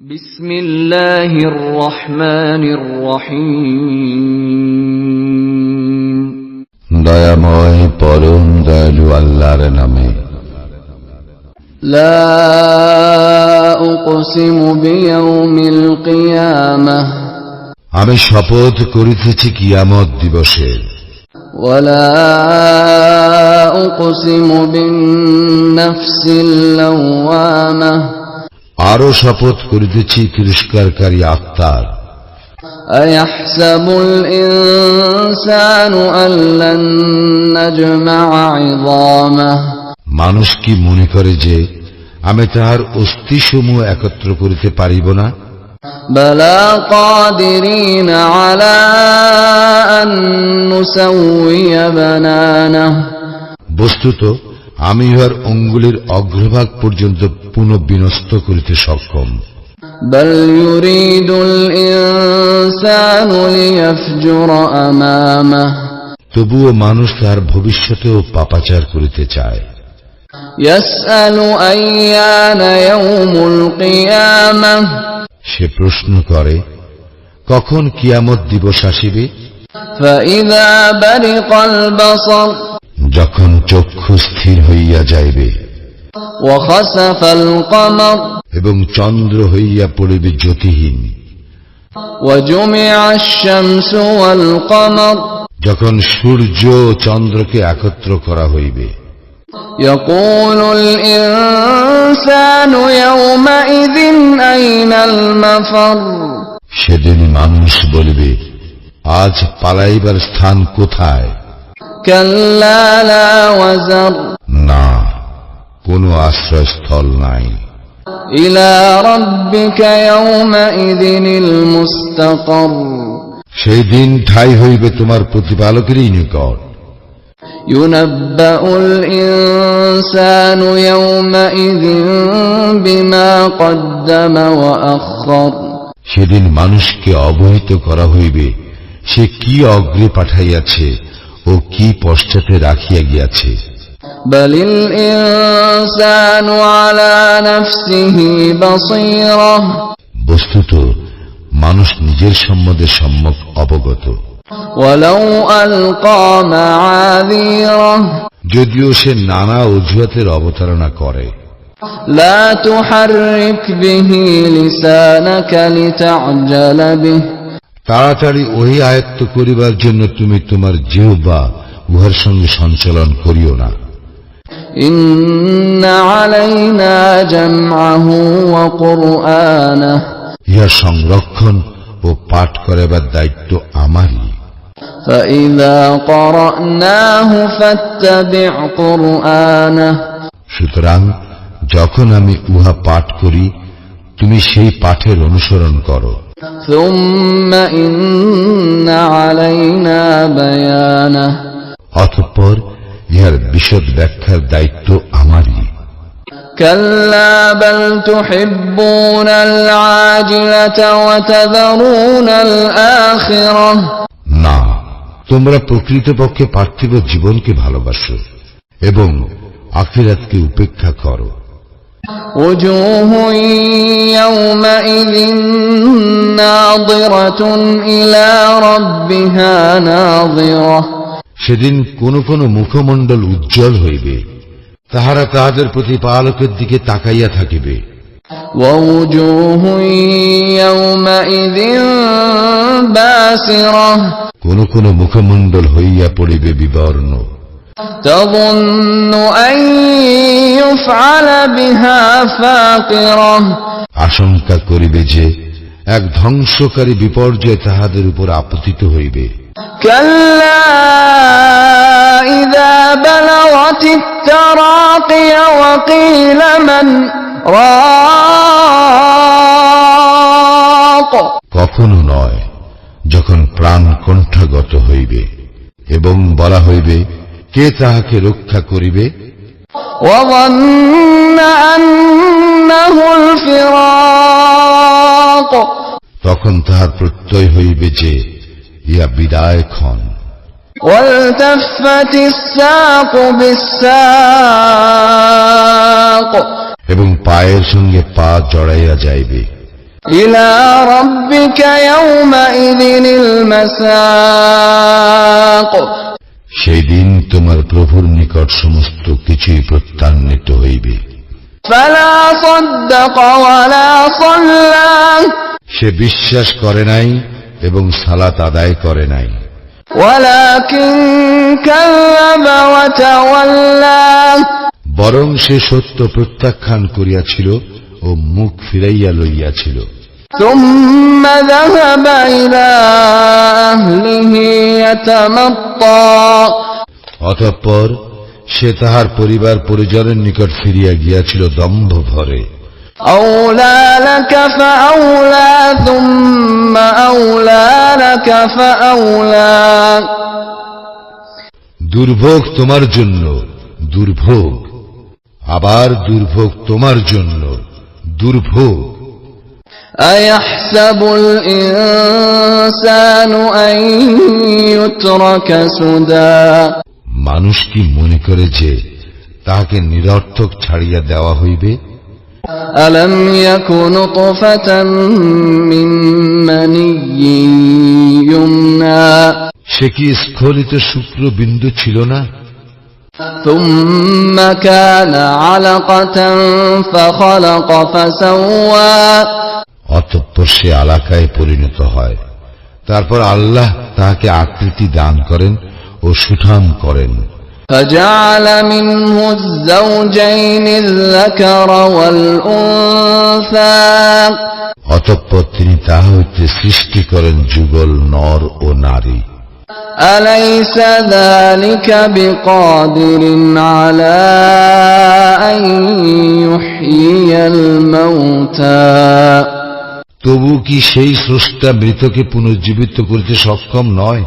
بسم الله الرحمن الرحيم দয়াময় পরম দয়ালু আল্লাহর নামে لا أقسم بيوم القيامة আমি শপথ করিতেছি কিয়ামত দিবসের ولا أقسم بالنفس اللوامة আরো শপথ করিতেছি তিরস্কারকারী আত্মার أيحسب الإنسان أن لن نجمع عظامه মানুষ কি মনে করে যে আমি তাহার অস্থিসমূহ একত্র করিতে পারিব না بلى قادرين على أن نسوي بنانه বস্তুত আমি ইহার অঙ্গুলির অগ্রভাগ পর্যন্ত পুনঃবিনষ্ট করিতে সক্ষম بل يريد الإنسان ليفجر أمامه তবুও মানুষ তাহার ভবিষ্যতেও পাপাচার করিতে চায় يسأل أيان يوم القيامة সে প্রশ্ন করে কখন কিয়ামত দিবস আসিবে فإذا برق البصر যখন চক্ষু স্থির হইয়া যাইবে এবং চন্দ্র হইয়া পড়িবে জ্যোতিহীন। যখন সূর্য চন্দ্রকে একত্র করা হইবে। সেদিন মানুষ বলবে, আজ পালাইবার স্থান কোথায়? না কোনো আশ্রয়স্থল নাই। সেই দিন ঠাই হইবে তোমার প্রতিপালকেরই নিকট। সেদিন মানুষকে অবহিত করা হইবে সে কি অগ্রে পাঠাইয়াছে? ও কি পশ্চাতে রাখিয়া গিয়াছে بل الإنسان على نفسه بصيرة বস্তুত মানুষ নিজের সম্বন্ধে সম্যক অবগত ولو ألقى معاذيره যদিও সে নানা অজুহাতের অবতারণা করে لا تحرك به لسانك لتعجل به তাড়াতাড়ি ওই আয়ত্ত করিবার জন্য তুমি তোমার জিহ্বা উহার সঙ্গে সঞ্চালন করিও না। ইহা সংরক্ষণ ও পাঠ করাবার দায়িত্ব আমারই। সুতরাং যখন আমি উহা পাঠ করি তুমি সেই পাঠের অনুসরণ করো। ثم إن علينا بيانه অতঃপর ইহার বিশদ ব্যাখ্যার দায়িত্ব আমারই كلا بل تحبون العاجلة وتذرون الآخرة না তোমরা প্রকৃতপক্ষে পার্থিব জীবনকে ভালোবাসো এবং আখিরাতকে উপেক্ষা করো وجوه يومئذ সেদিন কোন কোন মুখমণ্ডল উজ্জ্বল হইবে তাহারা তাহাদের প্রতি পালকের দিকে তাকাইয়া থাকিবে। কোন কোন মুখমণ্ডল হইয়া পড়িবে বিবর্ণ। আশঙ্কা করিবে যে এক ধ্বংসকারী বিপর্যয় তাহাদের উপর আপতিত হইবে كلا إذا بلغت التراقي وقيل من راق কখনো নয় যখন প্রাণ কণ্ঠাগত হইবে এবং বলা হইবে কে তাহাকে রক্ষা করিবে وظن أنه الفراق তখন তাহার প্রত্যয় হইবে যে ইয়া বিদায় ক্ষণ والتفت الساق بالساق এবং পায়ের সঙ্গে পা জড়াইয়া যাইবে إلى ربك يومئذ المساق সেই দিন তোমার প্রভুর নিকট সমস্ত কিছুই প্রত্যান্বিত হইবে فلا صدق ولا صلى সে বিশ্বাস করে নাই এবং সালাত আদায় করে নাই ولكن كذب وتولى বরং সে সত্য প্রত্যাখ্যান করিয়াছিল ও মুখ ফিরাইয়া লইয়াছিল ثم ذهب إلى أهله يتمطى অতঃপর সে তাহার পরিবার পরিজনের নিকট ফিরিয়া গিয়াছিল দম্ভ ভরে أولى لك فأولى ثم أولى لك فأولى দুর্ভোগ তোমার জন্য দুর্ভোগ আবার দুর্ভোগ তোমার জন্য দুর্ভোগ أيحسب الإنسان أن يترك سدى মানুষ কি মনে করে যে তাহাকে নিরর্থক ছাড়িয়া দেওয়া হইবে ألم يك نطفة من مني يمنى সে কি স্খলিত শুক্রবিন্দু ছিল না ثم كان علقة فخلق فسوى অতঃপর সে আলাকায় পরিণত হয় তারপর আল্লাহ তাহাকে আকৃতি দান করেন ও সুঠাম করেন فجعل منه الزوجين الذكر والأنثى অতঃপর তিনি তাহা হইতে সৃষ্টি করেন যুগল নর ও নারী أليس ذلك بقادر على أن يحيي الموتى তবু কি সেই স্রষ্টা মৃতকে পুনর্জীবিত করিতে সক্ষম নয়